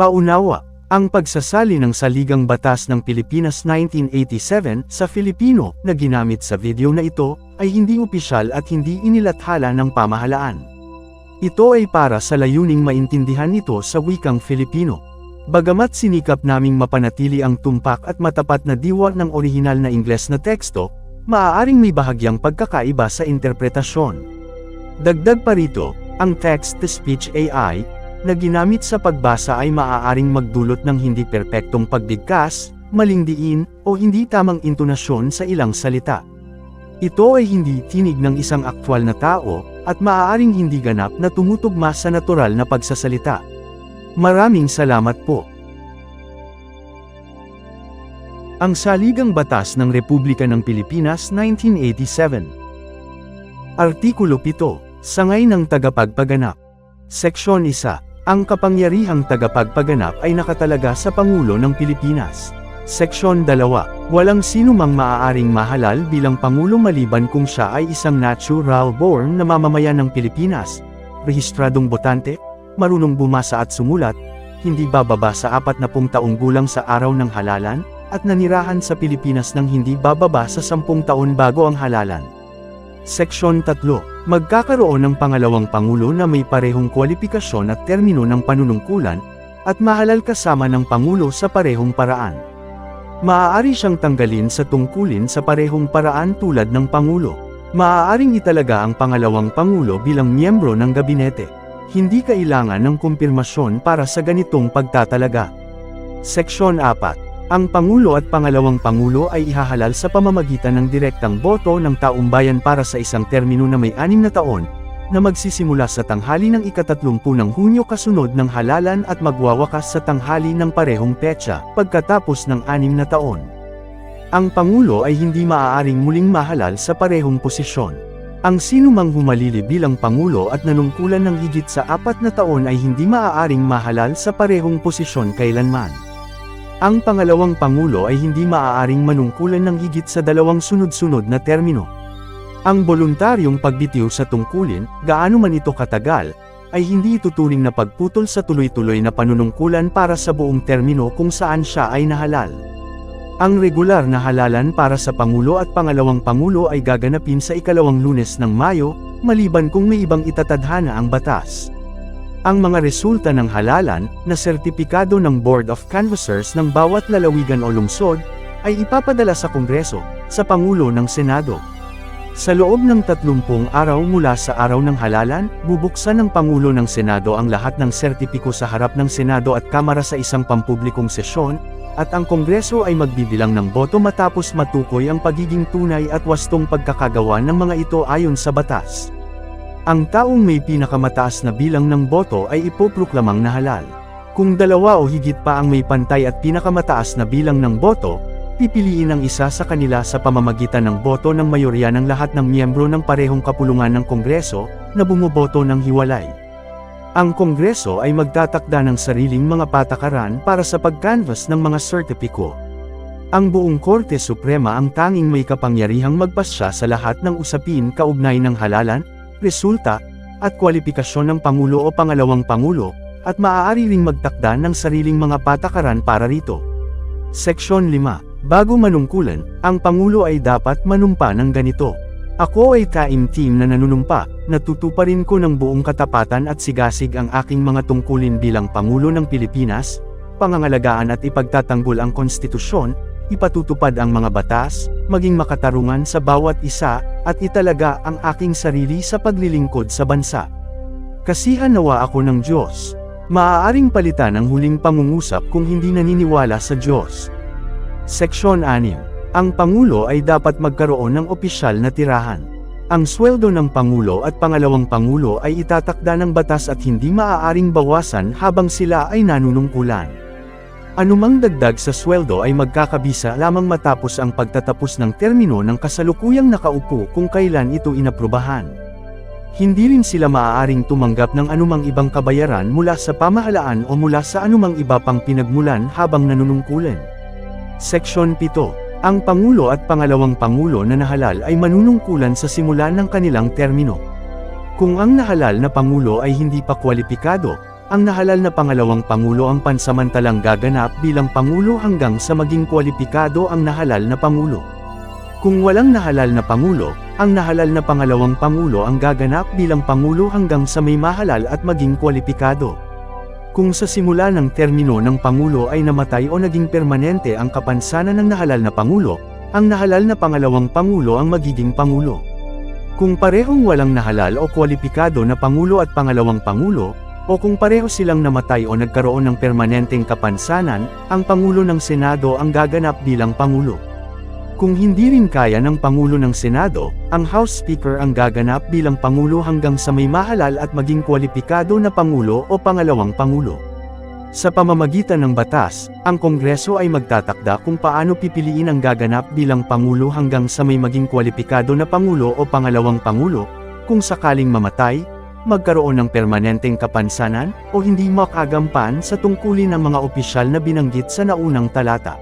Paunawa, ang pagsasali ng Saligang Batas ng Pilipinas 1987 sa Filipino na ginamit sa video na ito ay hindi opisyal at hindi inilathala ng pamahalaan. Ito ay para sa layuning maintindihan ito sa wikang Filipino. Bagamat sinikap naming mapanatili ang tumpak at matapat na diwa ng orihinal na Ingles na teksto, maaaring may bahagyang pagkakaiba sa interpretasyon. Dagdag pa rito, ang text-to-speech AI, na ginamit sa pagbasa ay maaaring magdulot ng hindi perpektong pagbigkas, maling diin, o hindi tamang intonasyon sa ilang salita. Ito ay hindi tinig ng isang aktwal na tao, at maaaring hindi ganap na tumutugma sa natural na pagsasalita. Maraming salamat po. Ang Saligang Batas ng Republika ng Pilipinas 1987 Artikulo 7, Sangay ng Tagapagpaganap Seksyon 1, Ang kapangyarihang tagapagpaganap ay nakatalaga sa Pangulo ng Pilipinas. Seksyon 2, Walang sino mang maaaring mahalal bilang Pangulo maliban kung siya ay isang natural born na mamamayan ng Pilipinas, rehistradong botante, marunong bumasa at sumulat, hindi bababa sa 40 taong gulang sa araw ng halalan, at nanirahan sa Pilipinas ng hindi bababa sa 10 taon bago ang halalan. Seksyon 3. Magkakaroon ng pangalawang pangulo na may parehong kwalifikasyon at termino ng panunungkulan, at mahalal kasama ng pangulo sa parehong paraan. Maaari siyang tanggalin sa tungkulin sa parehong paraan tulad ng pangulo. Maaaring italaga ang pangalawang pangulo bilang miyembro ng gabinete. Hindi kailangan ng kumpirmasyon para sa ganitong pagtatalaga. Seksyon 4. Ang Pangulo at Pangalawang Pangulo ay ihahalal sa pamamagitan ng direktang boto ng taumbayan para sa isang termino na may anim na taon, na magsisimula sa tanghali ng ikatatlumpu ng Hunyo kasunod ng halalan at magwawakas sa tanghali ng parehong petsa, pagkatapos ng anim na taon. Ang Pangulo ay hindi maaaring muling mahalal sa parehong posisyon. Ang sino mang humalili bilang Pangulo at nanungkulan ng higit sa apat na taon ay hindi maaaring mahalal sa parehong posisyon kailanman. Ang pangalawang pangulo ay hindi maaaring manungkulan ng higit sa dalawang sunod-sunod na termino. Ang voluntaryong pagbitiw sa tungkulin, gaano man ito katagal, ay hindi ituturing na pagputol sa tuloy-tuloy na panunungkulan para sa buong termino kung saan siya ay nahalal. Ang regular na halalan para sa Pangulo at Pangalawang Pangulo ay gaganapin sa ikalawang lunes ng Mayo, maliban kung may ibang itatadhana ang batas. Ang mga resulta ng halalan, na sertipikado ng Board of Canvassers ng bawat lalawigan o lungsod, ay ipapadala sa Kongreso, sa Pangulo ng Senado. Sa loob ng 30 araw mula sa araw ng halalan, bubuksan ng Pangulo ng Senado ang lahat ng sertipiko sa harap ng Senado at Kamara sa isang pampublikong sesyon, at ang Kongreso ay magbibilang ng boto matapos matukoy ang pagiging tunay at wastong pagkakagawa ng mga ito ayon sa batas. Ang taong may pinakamataas na bilang ng boto ay ipoproplamang na halal. Kung dalawa o higit pa ang may pantay at pinakamataas na bilang ng boto, pipiliin ang isa sa kanila sa pamamagitan ng boto ng mayorya ng lahat ng miyembro ng parehong kapulungan ng Kongreso, na bumoboto ng hiwalay. Ang Kongreso ay magtatakda ng sariling mga patakaran para sa pag-canvass ng mga sertipiko. Ang buong Korte Suprema ang tanging may kapangyarihang magpasya sa lahat ng usapin kaugnay ng halalan, resulta, at kwalifikasyon ng Pangulo o Pangalawang Pangulo, at maaari ring magtakda ng sariling mga patakaran para rito. Seksyon 5. Bago manungkulan, ang Pangulo ay dapat manumpa ng ganito. Ako ay taim-team na nanunumpa, natutuparin ko ng buong katapatan at sigasig ang aking mga tungkulin bilang Pangulo ng Pilipinas, pangangalagaan at ipagtatanggol ang konstitusyon, ipatutupad ang mga batas, maging makatarungan sa bawat isa, at italaga ang aking sarili sa paglilingkod sa bansa. Kasihan nawa ako ng Diyos. Maaaring palitan ang huling pangungusap kung hindi naniniwala sa Diyos. Seksyon 6. Ang Pangulo ay dapat magkaroon ng opisyal na tirahan. Ang sweldo ng Pangulo at Pangalawang Pangulo ay itatakda ng batas at hindi maaaring bawasan habang sila ay nanunungkulan. Anumang dagdag sa sweldo ay magkakabisa lamang matapos ang pagtatapos ng termino ng kasalukuyang nakaupo kung kailan ito inaprubahan. Hindi rin sila maaaring tumanggap ng anumang ibang kabayaran mula sa pamahalaan o mula sa anumang iba pang pinagmulan habang nanunungkulan. Seksyon 7. Ang Pangulo at Pangalawang Pangulo na nahalal ay manunungkulan sa simula ng kanilang termino. Kung ang nahalal na Pangulo ay hindi pa kwalipikado, ang nahalal na pangalawang pangulo ang pansamantalang gaganap bilang pangulo hanggang sa maging kwalipikado ang nahalal na pangulo. Kung walang nahalal na pangulo, ang nahalal na pangalawang pangulo ang gaganap bilang pangulo hanggang sa may mahalal at maging kwalipikado. Kung sa simula ng termino ng pangulo ay namatay o naging permanente ang kapansanan ng nahalal na pangulo, ang nahalal na pangalawang pangulo ang magiging pangulo. Kung parehong walang nahalal o kwalipikado na pangulo at pangalawang pangulo, o kung pareho silang namatay o nagkaroon ng permanenteng kapansanan, ang Pangulo ng Senado ang gaganap bilang Pangulo. Kung hindi rin kaya ng Pangulo ng Senado, ang House Speaker ang gaganap bilang Pangulo hanggang sa may mahalal at maging kwalipikado na Pangulo o pangalawang Pangulo. Sa pamamagitan ng batas, ang Kongreso ay magtatakda kung paano pipiliin ang gaganap bilang Pangulo hanggang sa may maging kwalipikado na Pangulo o pangalawang Pangulo, kung sakaling mamatay, magkaroon ng permanenteng kapansanan, o hindi makagampan sa tungkulin ng mga opisyal na binanggit sa naunang talata.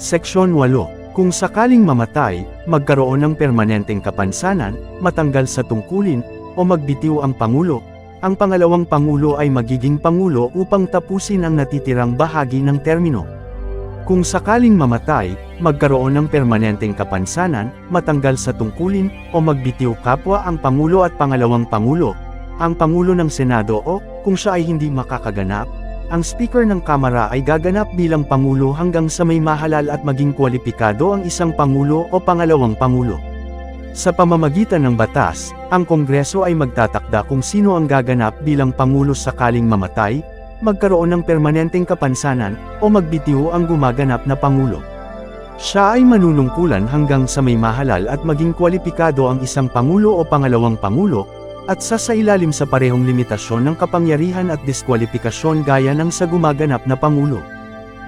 Seksyon 8. Kung sakaling mamatay, magkaroon ng permanenteng kapansanan, matanggal sa tungkulin, o magbitiw ang Pangulo, ang pangalawang Pangulo ay magiging Pangulo upang tapusin ang natitirang bahagi ng termino. Kung sakaling mamatay, magkaroon ng permanenteng kapansanan, matanggal sa tungkulin, o magbitiw kapwa ang Pangulo at pangalawang Pangulo, ang Pangulo ng Senado o, kung siya ay hindi makakaganap, ang Speaker ng Kamara ay gaganap bilang Pangulo hanggang sa may mahalal at maging kwalipikado ang isang Pangulo o pangalawang Pangulo. Sa pamamagitan ng batas, ang Kongreso ay magtatakda kung sino ang gaganap bilang Pangulo sakaling mamatay, magkaroon ng permanenteng kapansanan, o magbitiw ang gumaganap na Pangulo. Siya ay manunungkulan hanggang sa may mahalal at maging kwalipikado ang isang Pangulo o pangalawang Pangulo, at sasailalim sa parehong limitasyon ng kapangyarihan at diskwalifikasyon gaya ng sa gumaganap na Pangulo.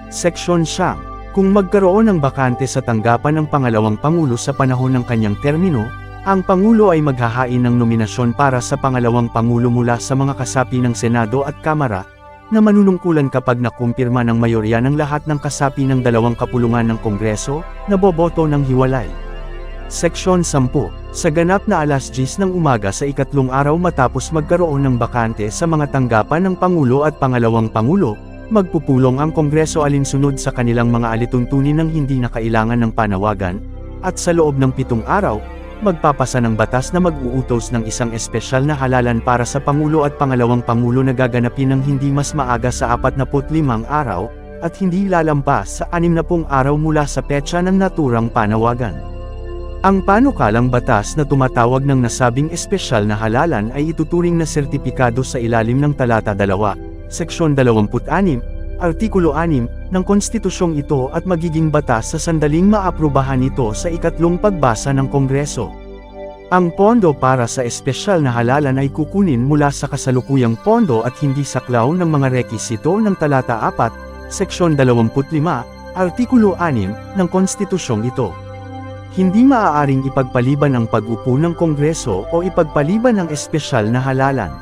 Seksyon Siyam Kung magkaroon ng bakante sa tanggapan ng pangalawang Pangulo sa panahon ng kanyang termino, ang Pangulo ay maghahain ng nominasyon para sa pangalawang Pangulo mula sa mga kasapi ng Senado at Kamara, na manunungkulan kapag nakumpirma ng mayorya ng lahat ng kasapi ng dalawang kapulungan ng Kongreso, na boboto ng hiwalay. Seksyon 10. Sa ganap na alas 10 ng umaga sa ikatlong araw matapos magkaroon ng bakante sa mga tanggapan ng Pangulo at Pangalawang Pangulo, magpupulong ang Kongreso alinsunod sa kanilang mga alituntunin ng hindi na kailangan ng panawagan, at sa loob ng pitong araw, magpapasa ng batas na mag-uutos ng isang espesyal na halalan para sa Pangulo at Pangalawang Pangulo na gaganapin ng hindi mas maaga sa 45 araw, at hindi lalampas sa 60 araw mula sa petsa ng naturang panawagan. Ang panukalang batas na tumatawag ng nasabing espesyal na halalan ay ituturing na sertipikado sa ilalim ng talata 2, seksyon 26, artikulo 6, ng konstitusyong ito at magiging batas sa sandaling maaprubahan ito sa ikatlong pagbasa ng Kongreso. Ang pondo para sa espesyal na halalan ay kukunin mula sa kasalukuyang pondo at hindi saklaw ng mga rekisito ng talata 4, seksyon 25, artikulo 6, ng konstitusyong ito. Hindi maaaring ipagpaliban ang pag-upo ng Kongreso o ipagpaliban ang espesyal na halalan.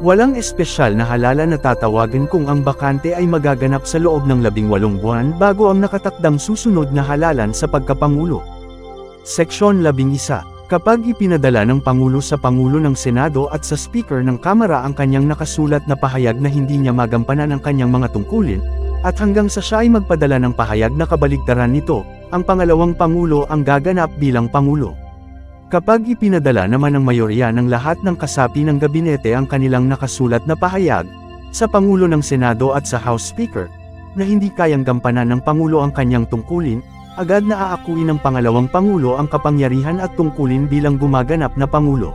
Walang espesyal na halalan na tatawagan kung ang bakante ay magaganap sa loob ng labing walong buwan bago ang nakatakdang susunod na halalan sa pagkapangulo. Seksyon 11. Kapag ipinadala ng Pangulo sa Pangulo ng Senado at sa Speaker ng Kamara ang kanyang nakasulat na pahayag na hindi niya magampanan ang kanyang mga tungkulin, at hanggang sa siya ay magpadala ng pahayag na kabaligtaran nito, ang pangalawang Pangulo ang gaganap bilang Pangulo. Kapag ipinadala naman ng mayorya ng lahat ng kasapi ng gabinete ang kanilang nakasulat na pahayag, sa Pangulo ng Senado at sa House Speaker, na hindi kayang gampanan ng Pangulo ang kanyang tungkulin, agad na aakuin ng pangalawang Pangulo ang kapangyarihan at tungkulin bilang gumaganap na Pangulo.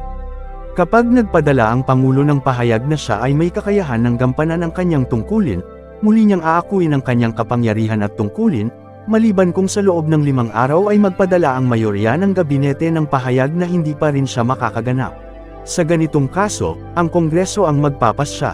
Kapag nagpadala ang Pangulo ng pahayag na siya ay may kakayahan ng gampanan ang kanyang tungkulin, muli niyang aakuin ang kanyang kapangyarihan at tungkulin, Maliban kung sa loob ng limang araw ay magpadala ang mayorya ng gabinete ng pahayag na hindi pa rin siya makakaganap. Sa ganitong kaso, ang Kongreso ang magpapasya.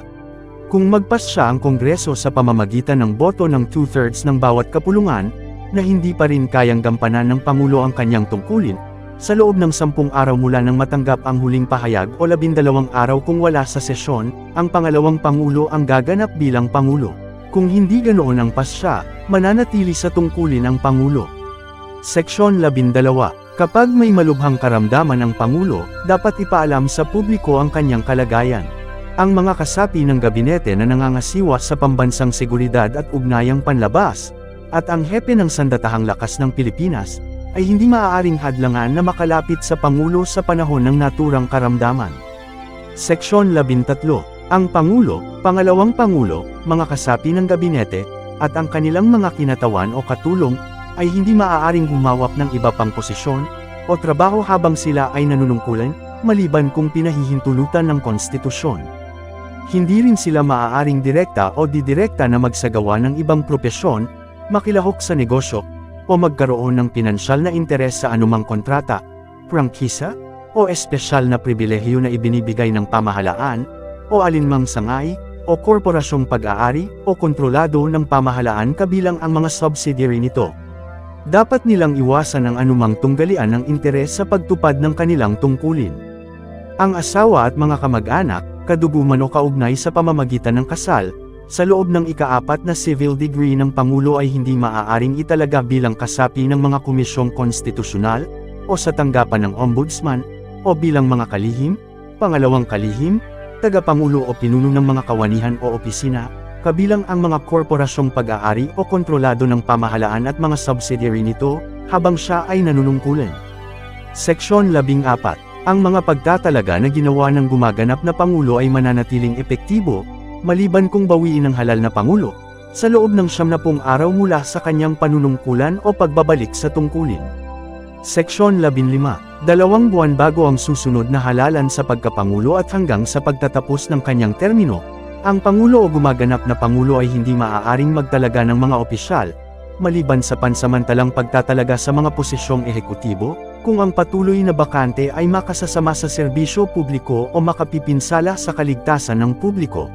Kung magpasya ang Kongreso sa pamamagitan ng boto ng two-thirds ng bawat kapulungan, na hindi pa rin kayang gampanan ng Pangulo ang kanyang tungkulin, sa loob ng sampung araw mula nang matanggap ang huling pahayag o labindalawang araw kung wala sa sesyon, ang pangalawang Pangulo ang gaganap bilang Pangulo. Kung hindi ganoon ang pasya, mananatili sa tungkulin ang Pangulo. Seksyon 12. Kapag may malubhang karamdaman ang Pangulo, dapat ipaalam sa publiko ang kanyang kalagayan. Ang mga kasapi ng gabinete na nangangasiwa sa pambansang seguridad at ugnayang panlabas, at ang hepe ng sandatahang lakas ng Pilipinas, ay hindi maaaring hadlangan na makalapit sa Pangulo sa panahon ng naturang karamdaman. Seksyon 13. Ang Pangulo, Pangalawang Pangulo, mga kasapi ng gabinete, at ang kanilang mga kinatawan o katulong, ay hindi maaaring humawak ng iba pang posisyon, o trabaho habang sila ay nanunungkulan, maliban kung pinahihintulutan ng konstitusyon. Hindi rin sila maaaring direkta o didirekta na magsagawa ng ibang propesyon, makilahok sa negosyo, o magkaroon ng pinansyal na interes sa anumang kontrata, prangkisa, o espesyal na pribilehiyo na ibinibigay ng pamahalaan, o alinmang sangay, o korporasyong pag-aari, o kontrolado ng pamahalaan kabilang ang mga subsidiary nito. Dapat nilang iwasan ang anumang tunggalian ng interes sa pagtupad ng kanilang tungkulin. Ang asawa at mga kamag-anak, kaduguman o kaugnay sa pamamagitan ng kasal, sa loob ng ikaapat na civil degree ng Pangulo ay hindi maaaring italaga bilang kasapi ng mga komisyong konstitusyonal, o sa tanggapan ng ombudsman, o bilang mga kalihim, pangalawang kalihim, tagapangulo o pinuno ng mga kawanihan o opisina, kabilang ang mga korporasyong pag-aari o kontrolado ng pamahalaan at mga subsidiary nito, habang siya ay nanunungkulan. Seksyon 14 ang mga pagtatalaga na ginawa ng gumaganap na Pangulo ay mananatiling epektibo, maliban kung bawiin ng halal na Pangulo, sa loob ng siyam na pung araw mula sa kanyang panunungkulan o pagbabalik sa tungkulin. Seksyon 15. Dalawang buwan bago ang susunod na halalan sa pagkapangulo at hanggang sa pagtatapos ng kanyang termino, ang Pangulo o gumaganap na Pangulo ay hindi maaaring magtalaga ng mga opisyal, maliban sa pansamantalang pagtatalaga sa mga posisyong ehekutibo, kung ang patuloy na bakante ay makasasama sa serbisyo publiko o makapipinsala sa kaligtasan ng publiko.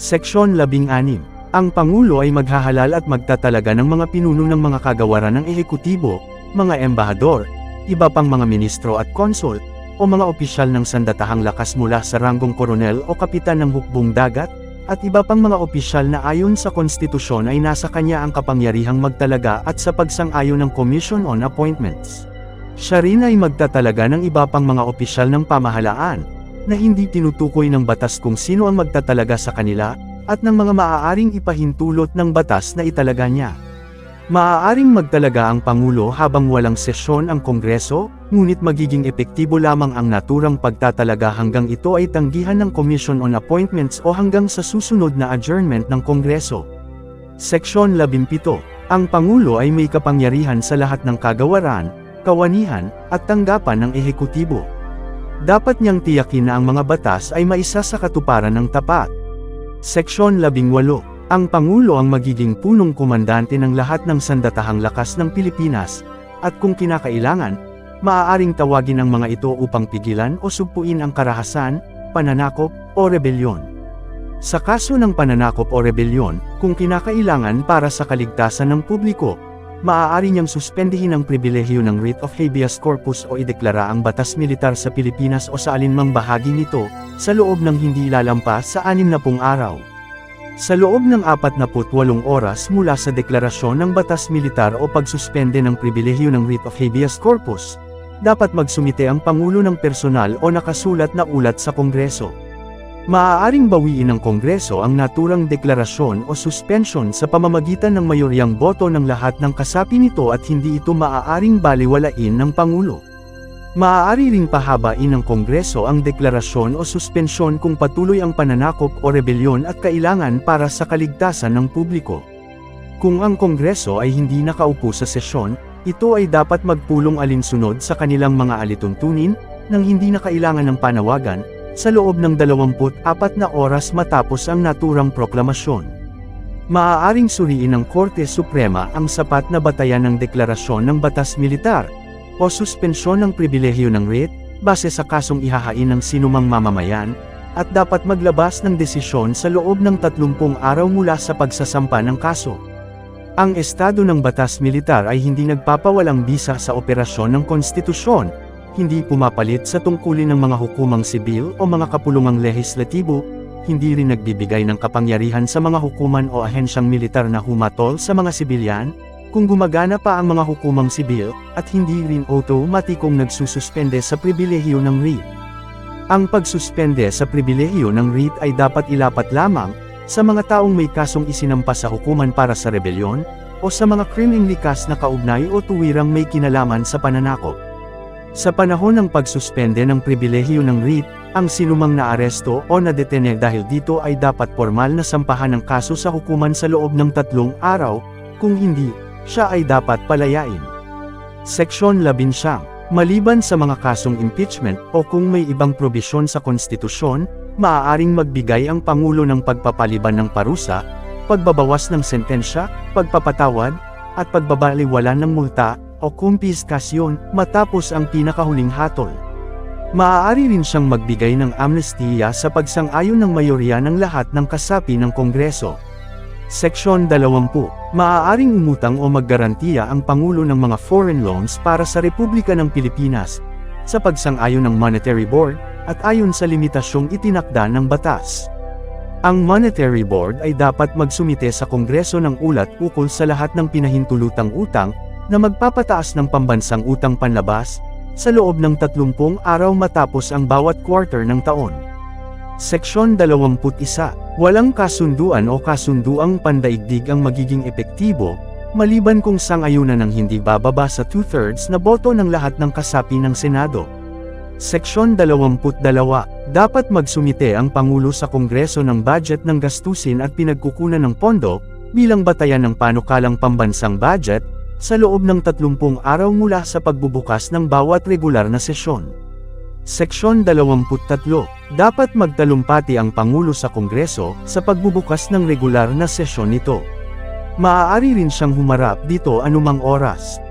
Seksyon 16. Ang Pangulo ay maghahalal at magtatalaga ng mga pinuno ng mga kagawaran ng ehekutibo, mga embahador, iba pang mga ministro at konsul, o mga opisyal ng sandatahang lakas mula sa ranggong koronel o kapitan ng hukbong dagat, at iba pang mga opisyal na ayon sa konstitusyon ay nasa kanya ang kapangyarihang magtalaga at sa pagsang-ayon ng Commission on Appointments. Siya rin ay magtatalaga ng iba pang mga opisyal ng pamahalaan, na hindi tinutukoy ng batas kung sino ang magtatalaga sa kanila, at ng mga maaaring ipahintulot ng batas na italaga niya. Maaaring magtalaga ang Pangulo habang walang sesyon ang Kongreso, ngunit magiging epektibo lamang ang naturang pagtatalaga hanggang ito ay tanggihan ng Commission on Appointments o hanggang sa susunod na adjournment ng Kongreso. Seksyon 17. Ang Pangulo ay may kapangyarihan sa lahat ng kagawaran, kawanihan, at tanggapan ng ehekutibo. Dapat niyang tiyakin na ang mga batas ay maisa sa katuparan ng tapat. Seksyon 18. Ang Pangulo ang magiging punong komandante ng lahat ng sandatahang lakas ng Pilipinas, at kung kinakailangan, maaaring tawagin ang mga ito upang pigilan o sugpuin ang karahasan, pananakop, o rebelyon. Sa kaso ng pananakop o rebelyon, kung kinakailangan para sa kaligtasan ng publiko, maaari niyang suspendihin ang pribilehiyo ng writ of habeas corpus o ideklara ang batas militar sa Pilipinas o sa alinmang bahagi nito, sa loob ng hindi lalampas sa 60 araw. Sa loob ng 48 oras mula sa deklarasyon ng batas militar o pagsuspende ng pribilehiyo ng writ of habeas corpus, dapat magsumite ang Pangulo ng personal o nakasulat na ulat sa Kongreso. Maaaring bawiin ng Kongreso ang naturang deklarasyon o suspension sa pamamagitan ng mayoryang boto ng lahat ng kasapi nito at hindi ito maaaring baliwalain ng Pangulo. Maaari ring pahabain ng Kongreso ang deklarasyon o suspensyon kung patuloy ang pananakop o rebelyon at kailangan para sa kaligtasan ng publiko. Kung ang Kongreso ay hindi nakaupo sa sesyon, ito ay dapat magpulong alinsunod sa kanilang mga alituntunin, nang hindi na kailangan ng panawagan, sa loob ng 24 na oras matapos ang naturang proklamasyon. Maaaring suriin ng Korte Suprema ang sapat na batayan ng deklarasyon ng batas militar, o suspensyon ng pribilehiyo ng writ, base sa kasong ihahain ng sinumang mamamayan, at dapat maglabas ng desisyon sa loob ng 30 araw mula sa pagsasampa ng kaso. Ang estado ng batas militar ay hindi nagpapawalang bisa sa operasyon ng konstitusyon, hindi pumapalit sa tungkulin ng mga hukumang sibil o mga kapulungang lehislatibo, hindi rin nagbibigay ng kapangyarihan sa mga hukuman o ahensyang militar na humatol sa mga sibilyan, kung gumagana pa ang mga hukumang sibil, at hindi rin automatikong nagsususpende sa pribilehiyo ng RIP. Ang pagsuspende sa pribilehiyo ng REIT ay dapat ilapat lamang sa mga taong may kasong isinampa sa hukuman para sa rebelyon, o sa mga krimeng likas na kaugnay o tuwirang may kinalaman sa pananakop. Sa panahon ng pagsuspende ng pribilehiyo ng REIT, ang sinumang naaresto o nadetene dahil dito ay dapat formal na sampahan ng kaso sa hukuman sa loob ng tatlong araw, kung hindi, siya ay dapat palayain. Seksyon 11 Maliban sa mga kasong impeachment o kung may ibang probisyon sa konstitusyon, maaaring magbigay ang Pangulo ng pagpapaliban ng parusa, pagbabawas ng sentensya, pagpapatawad, at pagbabaliwala ng multa o kumpiskasyon matapos ang pinakahuling hatol. Maaari rin siyang magbigay ng amnestiya sa pagsang-ayon ng mayorya ng lahat ng kasapi ng Kongreso. Seksyon 20. Maaaring umutang o maggarantiya ang Pangulo ng mga foreign loans para sa Republika ng Pilipinas, sa pagsang-ayon ng Monetary Board, at ayon sa limitasyong itinakda ng batas. Ang Monetary Board ay dapat magsumite sa Kongreso ng ulat ukol sa lahat ng pinahintulutang utang, na magpapataas ng pambansang utang panlabas, sa loob ng 30 araw matapos ang bawat quarter ng taon. Seksyon 21. Walang kasunduan o kasunduang pandaigdig ang magiging epektibo, maliban kung sangayunan ng hindi bababa sa two-thirds na boto ng lahat ng kasapi ng Senado. Seksyon 22. Dapat magsumite ang Pangulo sa Kongreso ng budget ng gastusin at pinagkukunan ng pondo, bilang batayan ng panukalang pambansang budget, sa loob ng 30 araw mula sa pagbubukas ng bawat regular na sesyon. Seksyon 23. Dapat magtalumpati ang Pangulo sa Kongreso sa pagbubukas ng regular na sesyon nito. Maaari rin siyang humarap dito anumang oras.